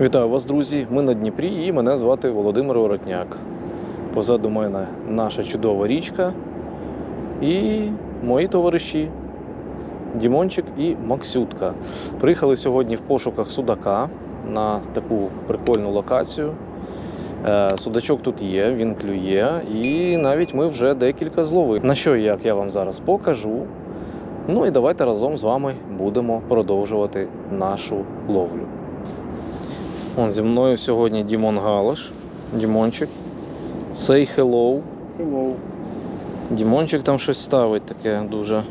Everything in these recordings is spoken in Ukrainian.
Вітаю вас, друзі! Ми на Дніпрі і мене звати Володимир Воротняк. Позаду мене наша чудова річка і мої товариші Дімончик і Максютка. Приїхали сьогодні в пошуках судака на таку прикольну локацію. Е, Судачок тут є, він клює, і навіть ми вже декілька зловили. На що і як я вам зараз покажу. Ну і давайте разом з вами будемо продовжувати нашу ловлю. Он зі мною сьогодні Дімон Галаш. Дімончик. Say hello. Hello. Дімончик там щось ставить таке дуже,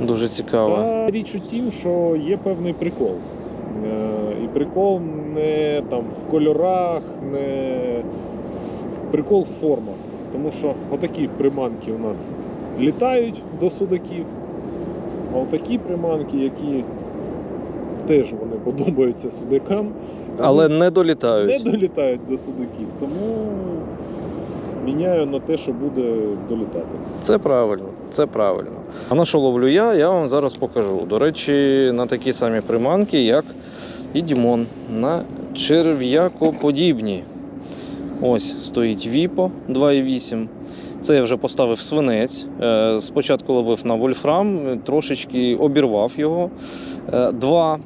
дуже цікаве. Та річ у тім, що є певний прикол. Е, І прикол не там в кольорах, не прикол в формах. Тому що отакі приманки у нас літають до судаків, а отакі приманки, які теж вони подобаються судакам, Але не долітають. не долітають. до судаків. Тому міняю на те, що буде долітати. Це правильно, це правильно. А на що ловлю я, я вам зараз покажу. До речі, на такі самі приманки, як і Дімон, на черв'якоподібні. Ось стоїть Віпо 2,8. Це я вже поставив свинець. Е, Спочатку ловив на вольфрам, трошечки обірвав його. Е, Два.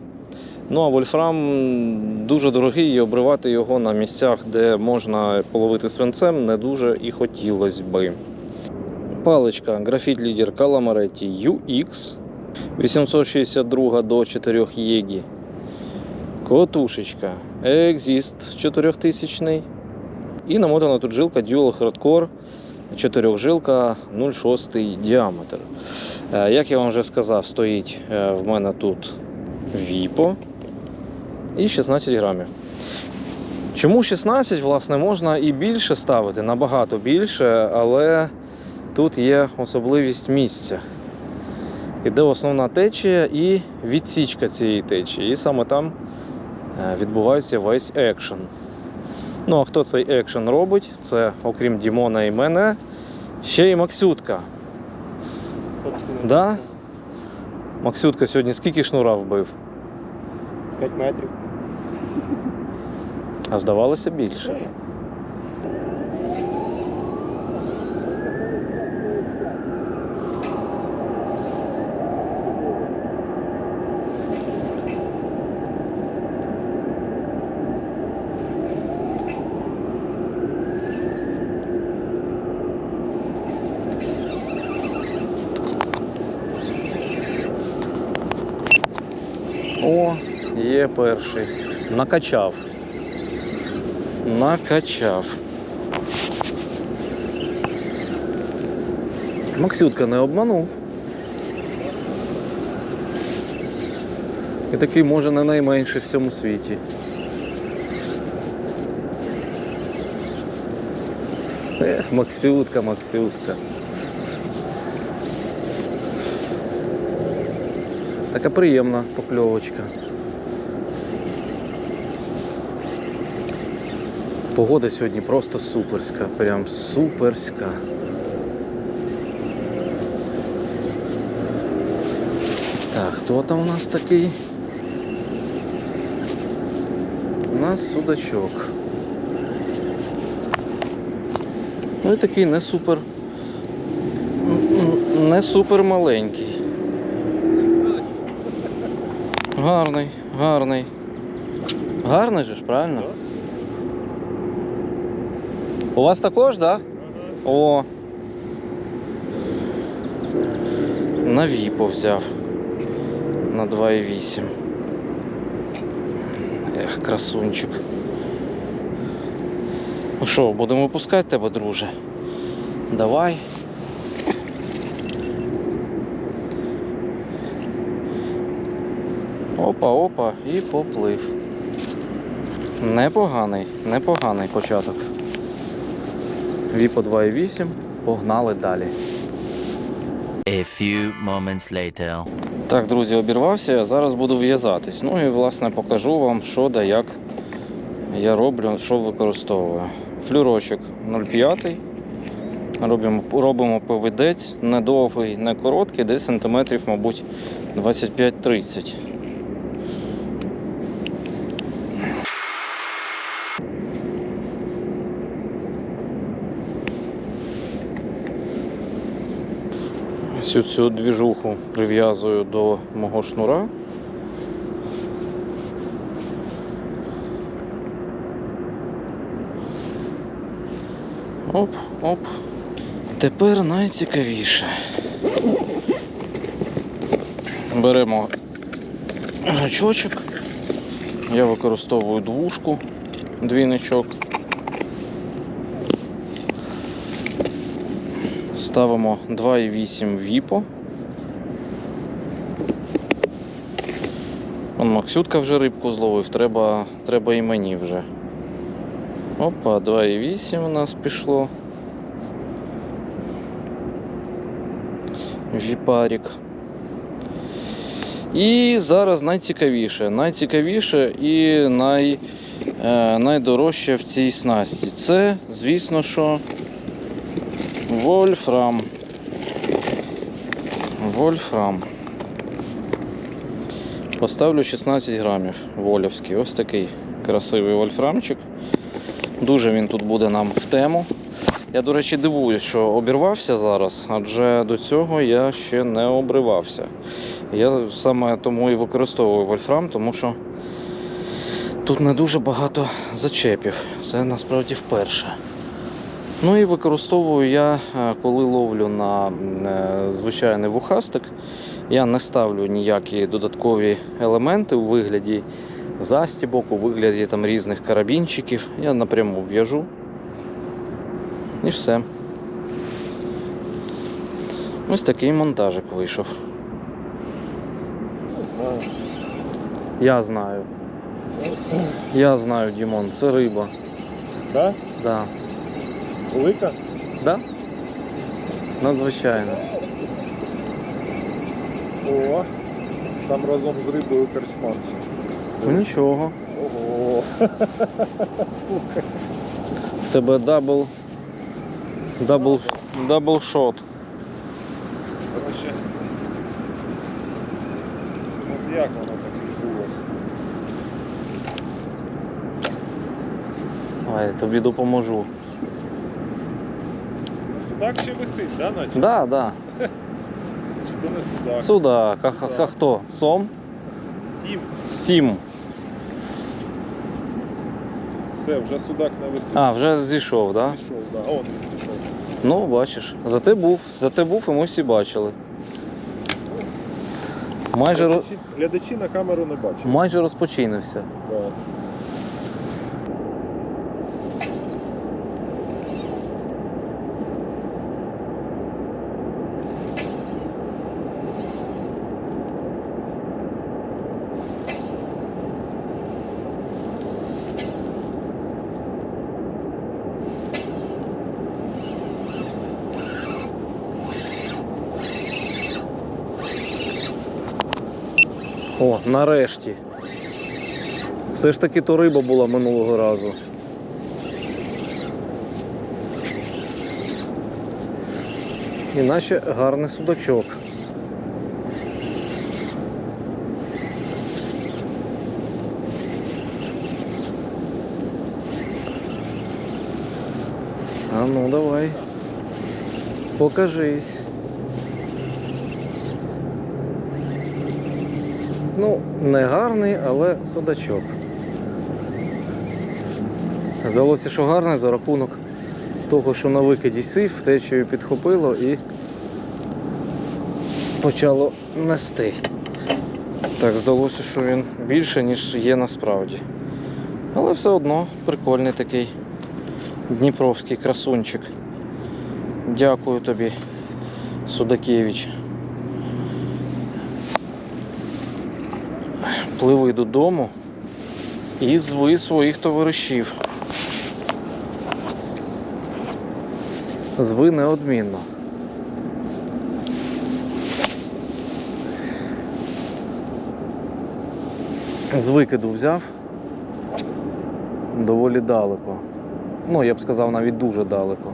Ну а вольфрам дуже дорогий, і обривати його на місцях, де можна половити свинцем, не дуже і хотілося би. Паличка графіт лідер Calamареtti UX 862 до 4 єгі. Котушечка Exist 4000. І намотана тут жилка Dual Hardcore 4 жилка 0,6 діаметр. Е, Як я вам вже сказав, стоїть е, в мене тут Vipo і 16 грамів. Чому 16, власне, можна і більше ставити, набагато більше, але тут є особливість місця. Іде основна течія і відсічка цієї течії. І саме там е, відбувається весь екшен. Ну а хто цей екшен робить? Це, окрім Дімона і мене, ще й Максютка. Да? Максютка сьогодні скільки шнура вбив? 5 метрів. А здавалося більше. О, є перший. Накачав. Накачав. Максютка не обманув. І такий може не найменший в цьому світі. Ех, Максютка, Максютка. Така приємна покльовочка. Погода сьогодні просто суперська, прям суперська. Так, хто там у нас такий? У нас судачок. Ну і такий не супер. Не супер маленький. Гарний, гарний. Гарний же ж, правильно? У вас також, так? Да? О. На віпо взяв. На 2,8. Ех, красунчик. Ну що, будемо випускати тебе, друже? Давай. Опа, опа, і поплив. Непоганий, непоганий початок. Віпо 2,8, погнали далі. A few moments later. Так, друзі, обірвався, я зараз буду в'язатись. Ну і власне покажу вам, що да як я роблю, що використовую. Флюрочок 0,5. Робимо, робимо повідець, не довгий, не короткий, десь сантиметрів, мабуть, 25-30. Всю цю двіжуху прив'язую до мого шнура. Оп, оп. Тепер найцікавіше. Беремо гачочок. Я використовую двушку, двійничок. Ставимо 2,8 віпо. Он Максютка вже рибку зловив, треба, треба і мені вже. Опа, 2,8 у нас пішло. Віпарік. І зараз найцікавіше. Найцікавіше і най, е, найдорожче в цій снасті. Це, звісно, що Вольфрам. Вольфрам. Поставлю 16 грамів волівський. Ось такий красивий вольфрамчик. Дуже він тут буде нам в тему. Я, до речі, дивуюсь, що обірвався зараз, адже до цього я ще не обривався. Я саме тому і використовую вольфрам, тому що тут не дуже багато зачепів. Це насправді вперше. Ну і використовую я, е, коли ловлю на е, звичайний вухастик, я не ставлю ніякі додаткові елементи у вигляді застібок, у вигляді там різних карабінчиків. Я напряму в'яжу. І все. Ось такий монтажик вийшов. Я знаю. Я знаю, Дімон, це риба. Да? Да. Велика? Да? Надзвичайно. О, там разом з рибою корчман. Ну нічого. Ого. Слухай. В тебе дабл. Дабл. Дабл шот. Короче. От як воно так відбулося? Ай, тобі допоможу. Судак ще висить, да, наче? Да, да. Чи то не судак? Судак. А, ха- ха- хто? Сом? Сім. Сім. Все, вже судак не висить. А, вже зійшов, да? Пішов, да. Он він пішов. Ну, бачиш. Зате був. Зате був і ми всі бачили. Майже, ро- Глядачі, глядачі на камеру не бачать. майже розпочинився. Да. О, нарешті. Все ж таки то риба була минулого разу. І наче гарний судачок. А ну давай. Покажись. Ну, не гарний, але судачок. Здалося, що гарний за рахунок того, що на викиді сів, течею підхопило і почало нести. Так, здалося, що він більше, ніж є насправді. Але все одно прикольний такий дніпровський красунчик. Дякую тобі, Судакевич. Пливи додому і зви своїх товаришів. Зви неодмінно. З викиду взяв доволі далеко. Ну, я б сказав, навіть дуже далеко.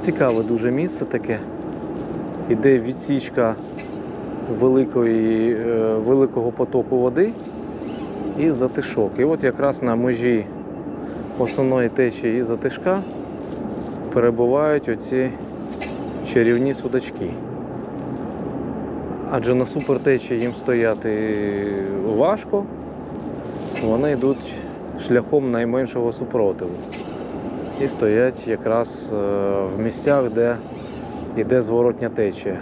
Цікаве дуже місце таке. Іде відсічка великої, е, великого потоку води і затишок. І от якраз на межі основної течії і затишка перебувають оці чарівні судачки. Адже на супертечі їм стояти важко, вони йдуть шляхом найменшого супротиву. І стоять якраз е, в місцях, де йде зворотня течія.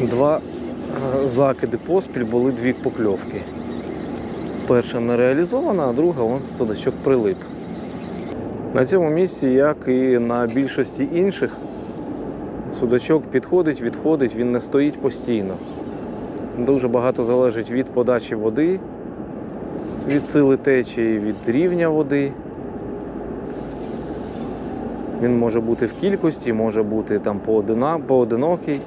Два е, закиди поспіль були дві покльовки. Перша не реалізована, а друга вон судачок прилип. На цьому місці, як і на більшості інших, судачок підходить, відходить, він не стоїть постійно. Дуже багато залежить від подачі води, від сили течії, від рівня води. Він може бути в кількості, може бути там поодинокий,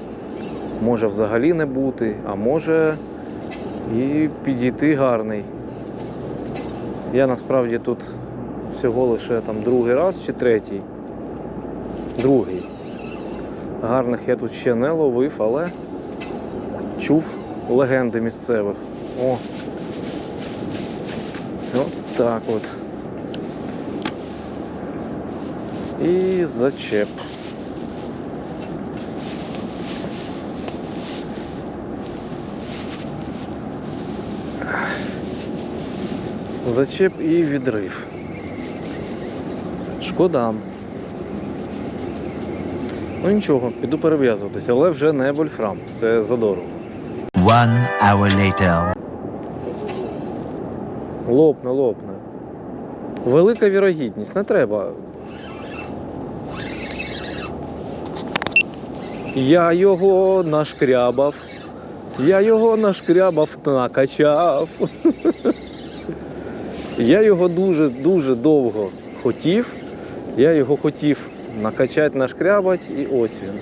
може взагалі не бути, а може і підійти гарний. Я насправді тут всього лише там другий раз чи третій. Другий. Гарних я тут ще не ловив, але чув легенди місцевих. О. От так от. І зачеп. Зачеп і відрив. Шкода. Ну нічого, піду перев'язуватися, але вже не вольфрам, це задорого. One hour later. Лопне, лопне. Велика вірогідність, не треба. Я його нашкрябав. Я його нашкрябав, накачав. Я його дуже-дуже довго хотів. Я його хотів накачати, нашкрябати, і ось він.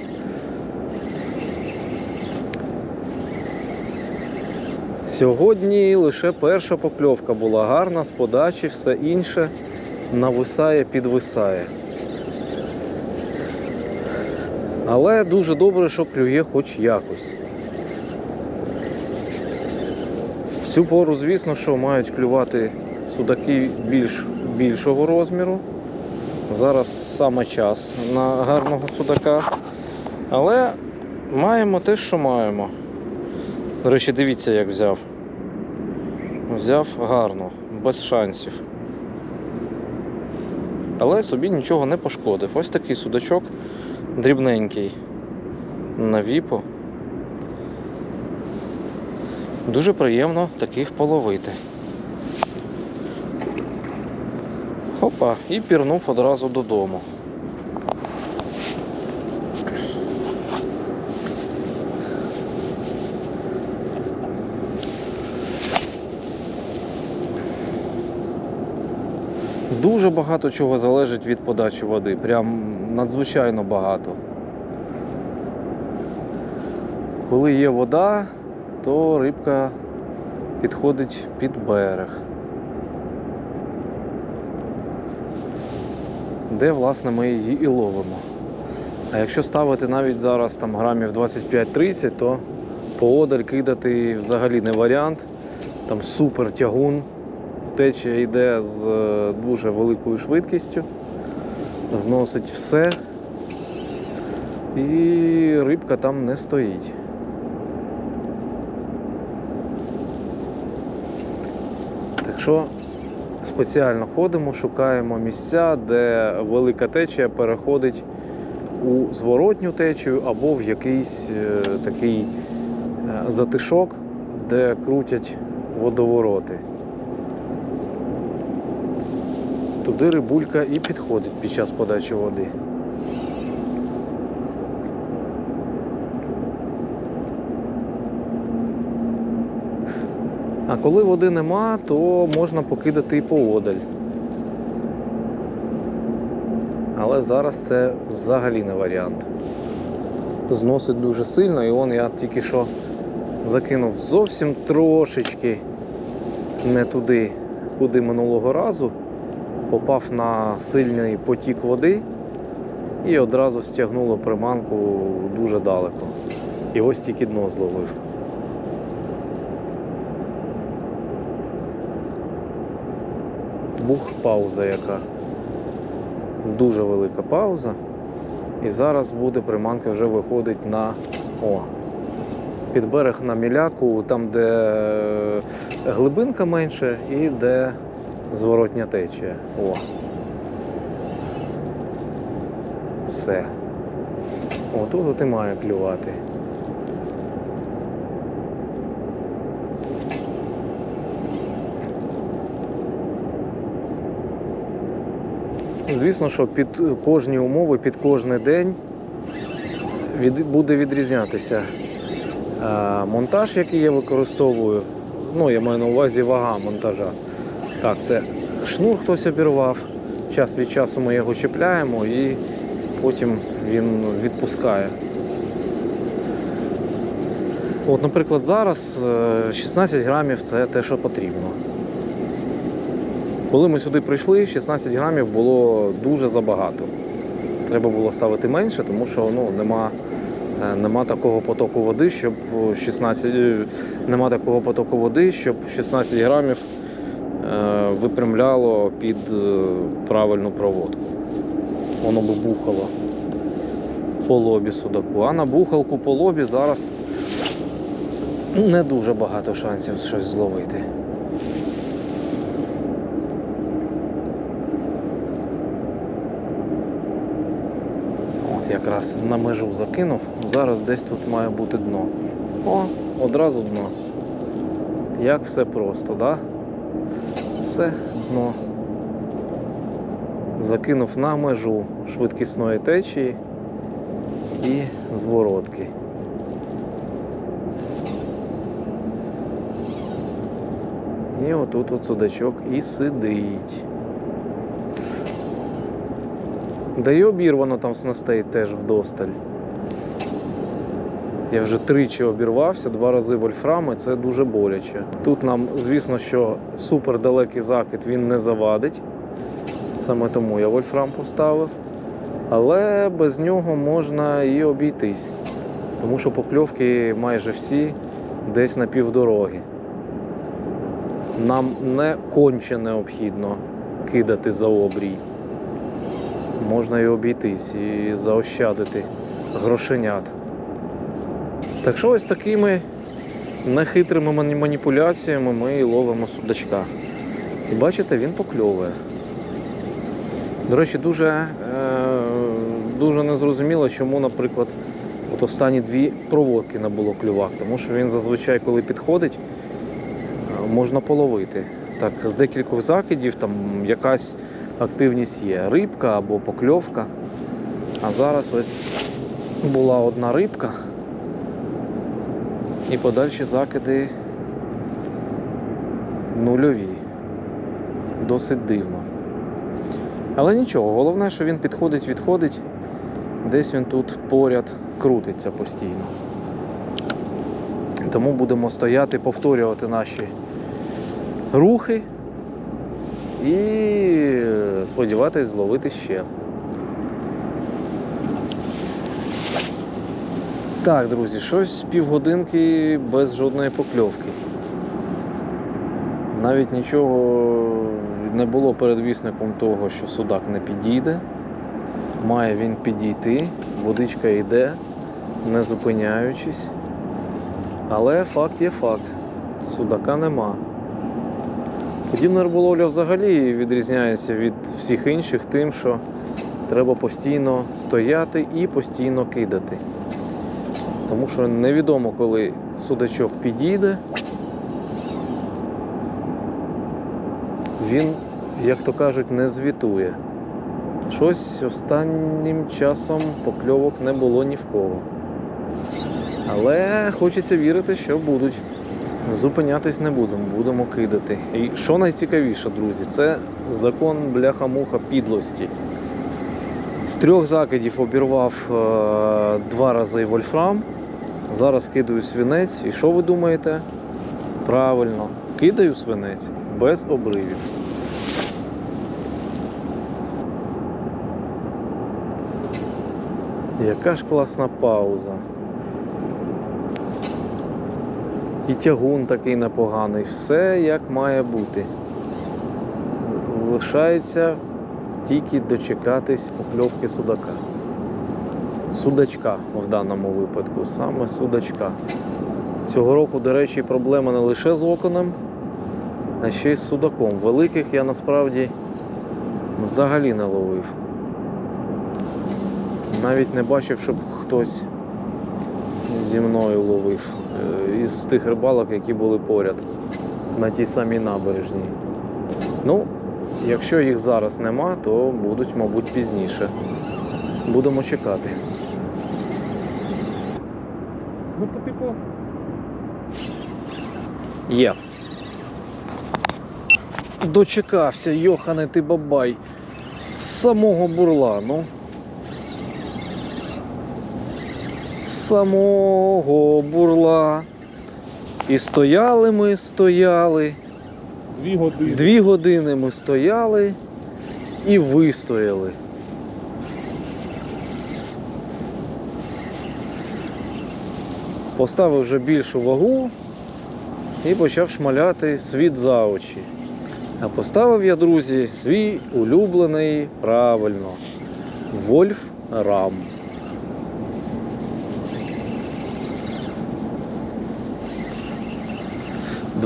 Сьогодні лише перша покльовка була гарна з подачі, все інше нависає, підвисає. Але дуже добре, що клює хоч якось. Всю пору, звісно, що мають клювати судаки більш, більшого розміру. Зараз саме час на гарного судака. Але маємо те, що маємо. До речі, дивіться, як взяв. Взяв гарно, без шансів. Але собі нічого не пошкодив. Ось такий судачок дрібненький на віпо. Дуже приємно таких половити. Хопа, і пірнув одразу додому. Дуже багато чого залежить від подачі води. Прям надзвичайно багато. Коли є вода, то рибка підходить під берег. Де, власне, ми її і ловимо. А якщо ставити навіть зараз там грамів 25-30, то поодаль кидати взагалі не варіант. Там супер тягун, течія йде з е, дуже великою швидкістю, зносить все, і рибка там не стоїть. Так що спеціально ходимо, шукаємо місця, де велика течія переходить у зворотню течію або в якийсь е, такий е, затишок, де крутять водовороти. Туди рибулька і підходить під час подачі води. А коли води нема, то можна покидати і поодаль. Але зараз це взагалі не варіант. Зносить дуже сильно, і он я тільки що закинув зовсім трошечки не туди, куди минулого разу. Попав на сильний потік води і одразу стягнуло приманку дуже далеко. І ось тільки дно зловив. Бух, пауза яка. Дуже велика пауза. І зараз буде приманка вже виходить на о, під берег на міляку, там, де глибинка менше і де зворотня течія. О. Все. О, тут от і має клювати. Звісно, що під кожні умови, під кожний день буде відрізнятися е, монтаж, який я використовую. Ну, я маю на увазі вага монтажа. Так, це шнур хтось обірвав. Час від часу ми його чіпляємо і потім він відпускає. От, наприклад, зараз е, 16 грамів це те, що потрібно. Коли ми сюди прийшли, 16 грамів було дуже забагато. Треба було ставити менше, тому що ну, нема, е, нема такого потоку води, щоб 16, е, нема такого потоку води, щоб 16 грамів е, випрямляло під правильну проводку. Воно би бухало по лобі судаку. А на бухалку по лобі зараз не дуже багато шансів щось зловити. От якраз на межу закинув. Зараз десь тут має бути дно. О, одразу дно. Як все просто, да? Все дно. Закинув на межу швидкісної течії і зворотки. І отут от судачок і сидить. Да й обірвано там снастей теж вдосталь. Я вже тричі обірвався, два рази вольфрами, це дуже боляче. Тут нам, звісно, що супер далекий закид він не завадить. Саме тому я вольфрам поставив. Але без нього можна і обійтись. Тому що покльовки майже всі десь на півдороги. Нам не конче необхідно кидати за обрій можна і обійтись, і заощадити грошенят. Так що ось такими нехитрими мані- маніпуляціями ми ловимо судачка. І бачите, він покльовує. До речі, дуже, е, дуже незрозуміло, чому, наприклад, от останні дві проводки не було клювак, тому що він зазвичай, коли підходить, е, можна половити. Так, з декількох закидів там якась активність є. Рибка або покльовка. А зараз ось була одна рибка. І подальші закиди нульові. Досить дивно. Але нічого, головне, що він підходить, відходить. Десь він тут поряд крутиться постійно. Тому будемо стояти, повторювати наші рухи і сподіватись зловити ще. Так, друзі, щось півгодинки без жодної покльовки. Навіть нічого не було передвісником того, що судак не підійде. Має він підійти, водичка йде, не зупиняючись. Але факт є факт. Судака нема. Подібна риболовля взагалі відрізняється від всіх інших тим, що треба постійно стояти і постійно кидати. Тому що невідомо, коли судачок підійде, він, як то кажуть, не звітує. Щось останнім часом покльовок не було ні в кого. Але хочеться вірити, що будуть. Зупинятись не будемо, будемо кидати. І що найцікавіше, друзі, це закон бляха-муха підлості. З трьох закидів обірвав е, два рази вольфрам. Зараз кидаю свинець. І що ви думаєте? Правильно, кидаю свинець без обривів. Яка ж класна пауза. І тягун такий непоганий. Все як має бути. Залишається тільки дочекатись покльовки судака. Судачка в даному випадку, саме судачка. Цього року, до речі, проблема не лише з оконом, а ще й з судаком. Великих я насправді взагалі не ловив. Навіть не бачив, щоб хтось зі мною ловив е, із тих рибалок, які були поряд на тій самій набережній. Ну, якщо їх зараз нема, то будуть, мабуть, пізніше. Будемо чекати. Ну, по типу, Є. Дочекався, Йохане ти бабай. З самого бурла, ну. З самого бурла. І стояли ми, стояли. дві години. Дві години ми стояли і вистояли. Поставив вже більшу вагу і почав шмаляти світ за очі. А поставив я, друзі, свій улюблений правильно Вольф Рам.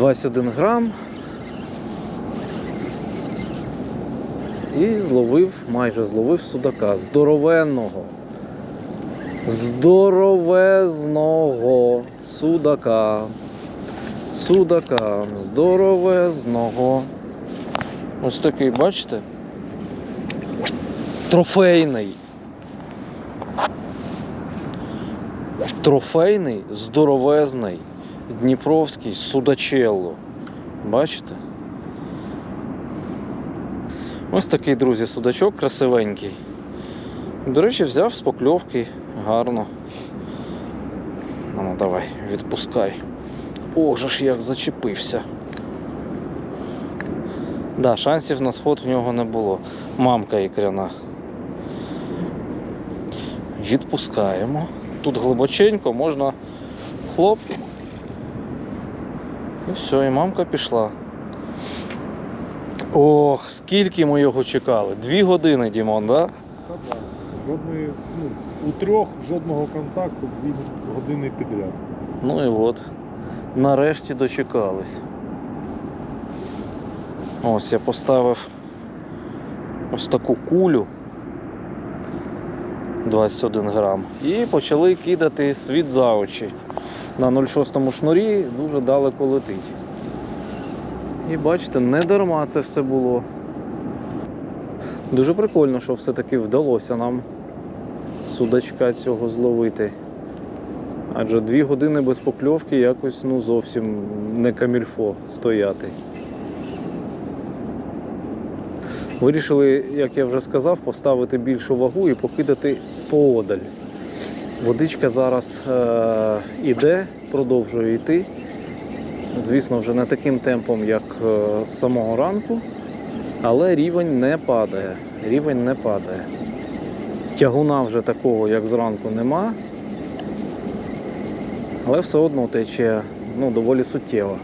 Двадцять один грам. І зловив, майже зловив судака здоровенного. Здоровезного судака. Судака. Здоровезного. Ось такий, бачите? Трофейний. Трофейний, здоровезний, дніпровський судачелло. Бачите? Ось такий, друзі, судачок красивенький. До речі, взяв з покльовки гарно. Ну давай, відпускай. Ох же ж як зачепився. Да, шансів на сход в нього не було. Мамка ікряна. Відпускаємо. Тут глибоченько можна хлоп. І все, і мамка пішла. Ох, скільки ми його чекали. Дві години, Дімон, да? Та да. Жодної, ну, у трьох жодного контакту дві години підряд. Ну і от. Нарешті дочекались. Ось я поставив ось таку кулю 21 грам. І почали кидати світ за очі. На 0,6 шнурі дуже далеко летить. І бачите, не дарма це все було. Дуже прикольно, що все-таки вдалося нам судачка цього зловити. Адже дві години без покльовки якось ну, зовсім не камільфо стояти. Вирішили, як я вже сказав, поставити більшу вагу і покидати поодаль. Водичка зараз е- іде, продовжує йти. Звісно, вже не таким темпом, як е, з самого ранку, але рівень не падає. Рівень не падає. Тягуна вже такого, як зранку, нема, але все одно тече ну, доволі суттєво.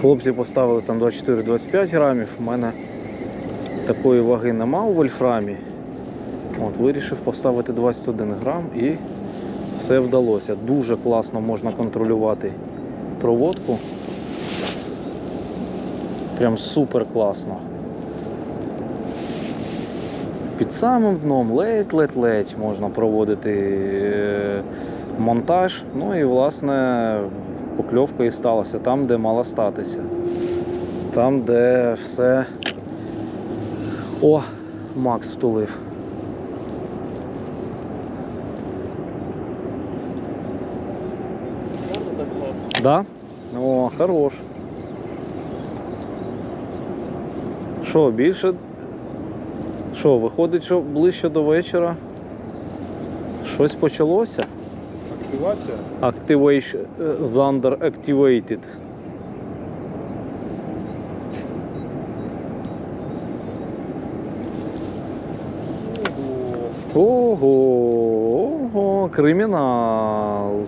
Хлопці поставили там 24-25 грамів, у мене такої ваги нема у вольфрамі. От, вирішив поставити 21 грам і все вдалося. Дуже класно можна контролювати проводку. Прям супер класно. Під самим дном ледь-ледь-ледь можна проводити е, монтаж. Ну і власне покльовка і сталася там, де мала статися. Там, де все. О, Макс втулив. Да? О, хорош. Що, більше? Що, виходить, що ближче до вечора? Щось почалося? Активація? Activation Zander activated. Ого. Ого, ого, кримінал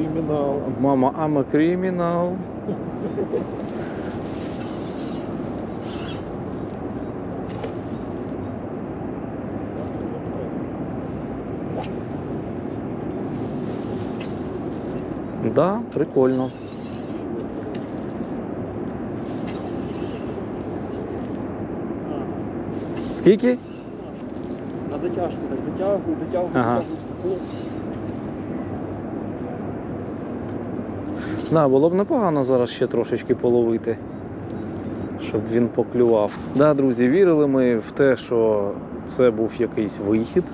criminal. Мама, ама a. Да, прикольно. Скільки? На дотяжку, так дотягу, дотягу, Ага. дотягу. Да, було б непогано зараз ще трошечки половити, щоб він поклював. Да, друзі, вірили ми в те, що це був якийсь вихід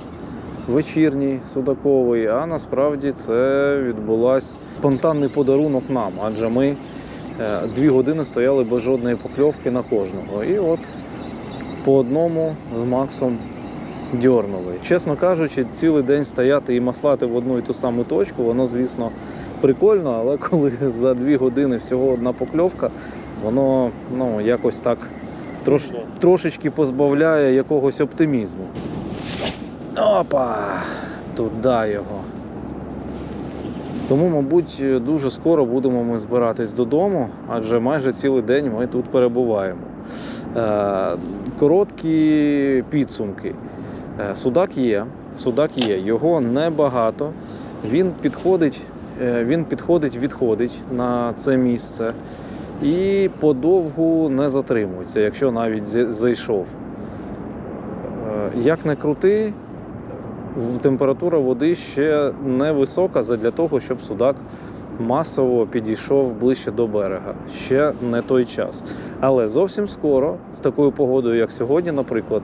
вечірній судаковий, а насправді це відбулась спонтанний подарунок нам, адже ми е, дві години стояли без жодної покльовки на кожного. І от по одному з Максом дьорнули. Чесно кажучи, цілий день стояти і маслати в одну і ту саму точку, воно, звісно, прикольно, але коли за дві години всього одна покльовка, воно ну, якось так трош, трошечки позбавляє якогось оптимізму. Опа! Туди його. Тому, мабуть, дуже скоро будемо ми збиратись додому, адже майже цілий день ми тут перебуваємо. Е, короткі підсумки. Е, Судак є, судак є, його небагато. Він підходить, він підходить, відходить на це місце і подовгу не затримується, якщо навіть зайшов. Е, Як не крути, температура води ще не висока для того, щоб судак масово підійшов ближче до берега. Ще не той час. Але зовсім скоро, з такою погодою, як сьогодні, наприклад,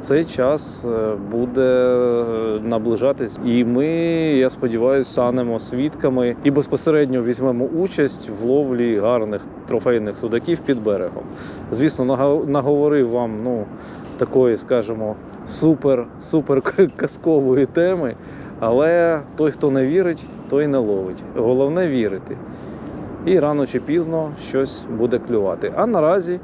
цей час е, буде е, наближатись, і ми, я сподіваюся, станемо свідками і безпосередньо візьмемо участь в ловлі гарних трофейних судаків під берегом. Звісно, наговорив вам ну, такої, скажімо, супер, супер казкової теми. Але той, хто не вірить, той не ловить. Головне вірити. І рано чи пізно щось буде клювати. А наразі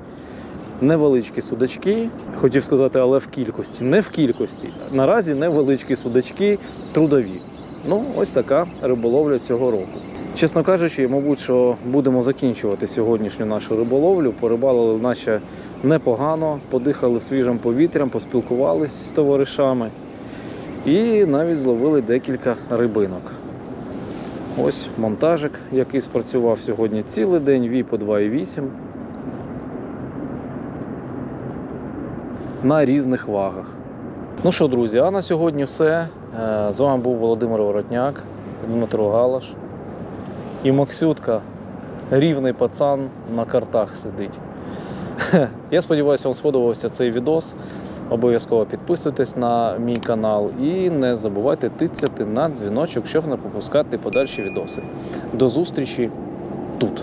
невеличкі судачки, хотів сказати, але в кількості. Не в кількості. Наразі невеличкі судачки трудові. Ну, ось така риболовля цього року. Чесно кажучи, мабуть, що будемо закінчувати сьогоднішню нашу риболовлю. Порибалили наче непогано, подихали свіжим повітрям, поспілкувалися з товаришами і навіть зловили декілька рибинок. Ось монтажик, який спрацював сьогодні цілий день, віпо 2,8. На різних вагах. Ну що, друзі, а на сьогодні все. Е, З вами був Володимир Воротняк, Дмитро Галаш. І Максютка, рівний пацан на картах сидить. Я сподіваюся, вам сподобався цей відос. Обов'язково підписуйтесь на мій канал і не забувайте тицяти на дзвіночок, щоб не пропускати подальші відоси. До зустрічі тут.